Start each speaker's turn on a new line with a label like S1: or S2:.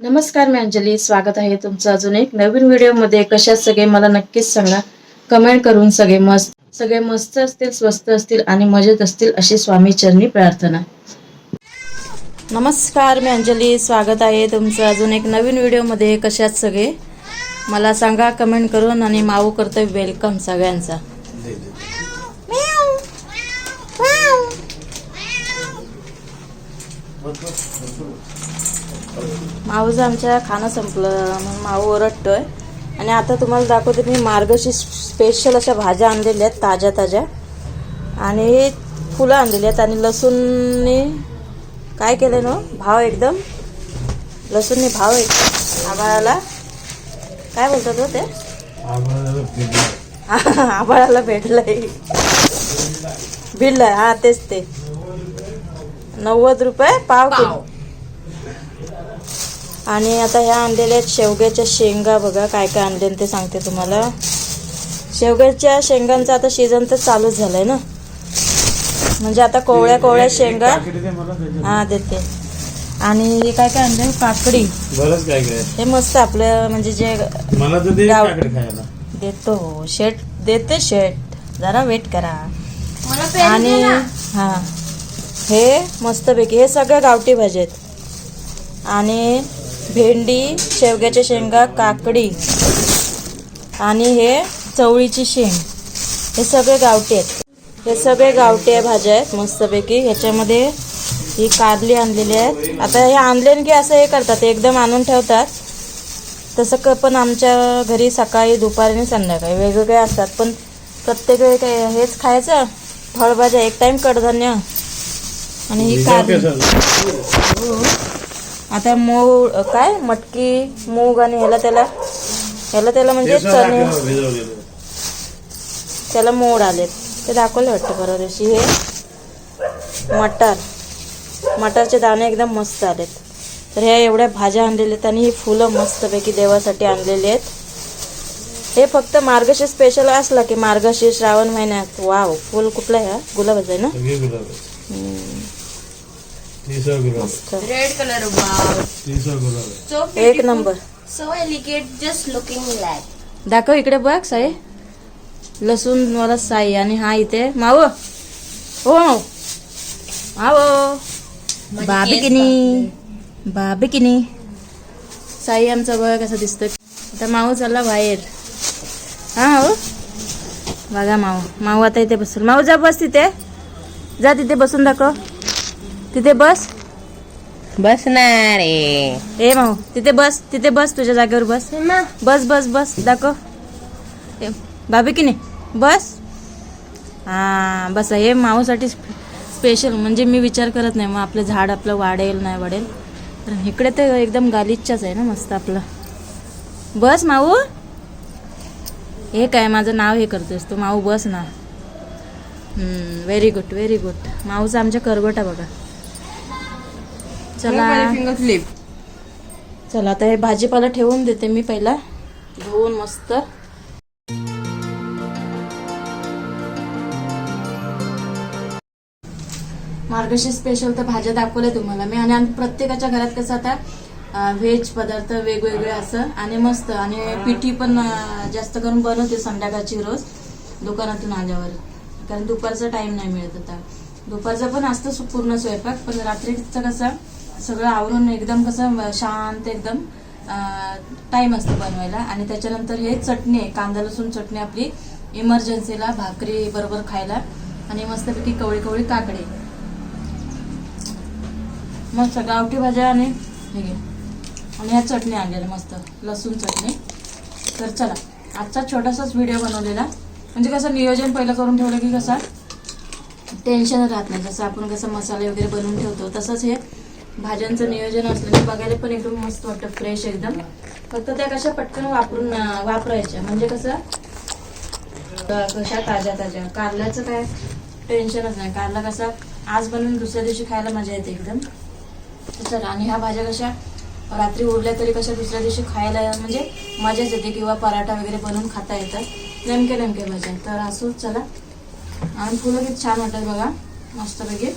S1: नमस्कार मी अंजली. स्वागत आहे तुमचं अजून एक नवीन व्हिडिओमध्ये. कशा सगळे मला नक्कीच सांगा. कमेंट करून सगळे मस्त सगळे मस्त असतील स्वस्त असतील आणि मजेत असतील अशी स्वामी चरणी प्रार्थना. नमस्कार मी अंजली. स्वागत आहे तुमचं अजून एक नवीन व्हिडिओमध्ये. कशात सगळे? मला सांगा कमेंट करून आणि माऊ करतोय वेलकम सगळ्यांचा. माऊचं आमच्या खाणं संपलं म्हणून माऊ ओरडतोय. आणि आता तुम्हाला दाखवते मी मार्गशी स्पेशल अशा भाज्या आणलेल्या आहेत ताज्या ताज्या. आणि फुलं आणलेली आहेत आणि लसूणने काय केलं ना? भाव एकदम. लसूणने भाव एकदम. आभाळाला. काय बोलतात हो ते? आभाळाला भेटलंय. भिडलंय. हा तेच ते. नव्वद रुपये पाव किलो. आणि आता ह्या आणलेल्या आहेत शेवग्याच्या शेंगा बघा काय काय आणले ते सांगते तुम्हाला. शेवग्याच्या शेंगांचा आता सीझन तर चालूच झालाय ना. म्हणजे आता कोवळ्या कोवळ्या शेंगा. हा देते. आणि हे काय काय आणले काकडी
S2: बरंच काय काय.
S1: हे मस्त आपलं म्हणजे जे
S2: मला तर दे
S1: गाव-
S2: काकडे खायला.
S1: देतो. शेट देते शेट. जरा वेट करा. आणि हा. हे मस्तपैकी हे सगळ्या गावठी भाज्या आहेत. आणि भेंडी शेवग्याच्या शेंगा काकडी आणि हे चवळीची शेंग. हे सगळे गावठी आहेत. हे सगळे गावठी आहे भाज्या आहेत मस्तपैकी. ह्याच्यामध्ये ही कारली आणलेली आहेत. आता हे आणले की असं हे करतात एकदम आणून ठेवतात. तसं क पण आमच्या घरी सकाळी दुपारी आणि संध्याकाळी वेगवेगळे असतात. पण प्रत्येक वेळी काय हेच खायचं? फळभाज्या एक टाईम कडधान्य. आणि ही हो. आता मूग काय? मटकी मूग आणि ह्याला त्याला ह्याला त्याला म्हणजे चणे. त्याला मोड आलेत. ते दाखवले वाटतं परवा दिवशी. हे मटार. मटारचे दाणे एकदम मस्त आलेत. तर ह्या एवढ्या भाज्या आणलेल्या आहेत आणि ही फुलं मस्तपैकी देवासाठी आणलेली आहेत. हे फक्त मार्गशीर्ष स्पेशल असला की मार्गशीर्ष श्रावण महिन्यात. वाव फुल कुठलं आहे गुलाबाचं आहे ना? एक. Number.
S3: elegant, just looking like.
S1: दाखव इकडे बघ साई. लसूण वाला साई आणि हा इथे माव. हो माव. बाबी किनी बाबी. किनी साई आमचा बघ कसं दिसतं आता माऊ चालला बाहेर. हा हो बघा माऊ माऊ आता इथे बसेल माऊ जा बस तिथे. जा तिथे बसून दाखव. तिथे बस.
S3: बसणार.
S1: ए माऊ तिथे बस तिथे बस तुझ्या जागेवर बस. बस बस बस दाखव. बाबी की नाही? बस. हां बस हे माऊसाठी स्पेशल म्हणजे मी विचार करत नाही. मग आपलं झाड आपलं वाढेल नाही वाढेल. तर इकडे तर एकदम गालिच्चाच आहे ना मस्त आपलं. बस माऊ. हे काय माझं नाव हे करतोयस तू? माऊ बस ना. व्हेरी गुड व्हेरी गुड माऊचा आमच्या करगोटा बघा. चला.
S3: फिंगर फ्लिप
S1: चला आता हे भाजीपाला ठेवून देते मी पहिला. धुवून मस्त. मार्गशीर्ष स्पेशल तर भाज्या दाखवल्या तुम्हाला मी. आणि प्रत्येकाच्या घरात कसं आता व्हेज पदार्थ वेगवेगळे असं आणि मस्त. आणि पिठी पण जास्त करून बनवते संध्याकाळची रोज दुकानातून आल्यावर. कारण दुपारचा टाइम नाही मिळत आता. दुपारचा पण असतं पूर्ण स्वयंपाक पण रात्रीचं कसं सगळं आवरून एकदम कसं शांत एकदम टाइम असतो बनवायला. आणि त्याच्यानंतर हे चटणी आहे कांदा लसूण चटणी आपली इमर्जन्सीला भाकरी बरोबर खायला. आणि मस्तपैकी कवळी कवळी काकडे. मस्त गावठी भाज्या आणि हे घे. आणि ह्या चटणी आणलेल्या मस्त लसूण चटणी. तर चला आजचा छोटासाच व्हिडिओ बनवलेला. म्हणजे कसं नियोजन पहिलं करून ठेवलं की कसं टेन्शन राहत नाही. जसं आपण कसं मसाले वगैरे बनवून ठेवतो तसंच हे भाज्यांचं नियोजन असलं की बघायला पण एकदम मस्त वाटतं फ्रेश एकदम. फक्त त्या कशा पटकन वापरून वापरायच्या. म्हणजे कसं? कशा ताज्या ताज्या. कारल्याचं काय टेन्शनच नाही. कारला कसा आज बनवून दुसऱ्या दिवशी खायला मजा येते एकदम. चला आणि ह्या भाज्या कशा? रात्री उरल्या तरी कशा दुसऱ्या दिवशी खायला म्हणजे मजाच येते किंवा पराठा वगैरे बनवून खाता येतात. नेमके नेमके भाज्या तर असोच चला. आणि फुलं किती छान वाटतात बघा. मस्तपैकी.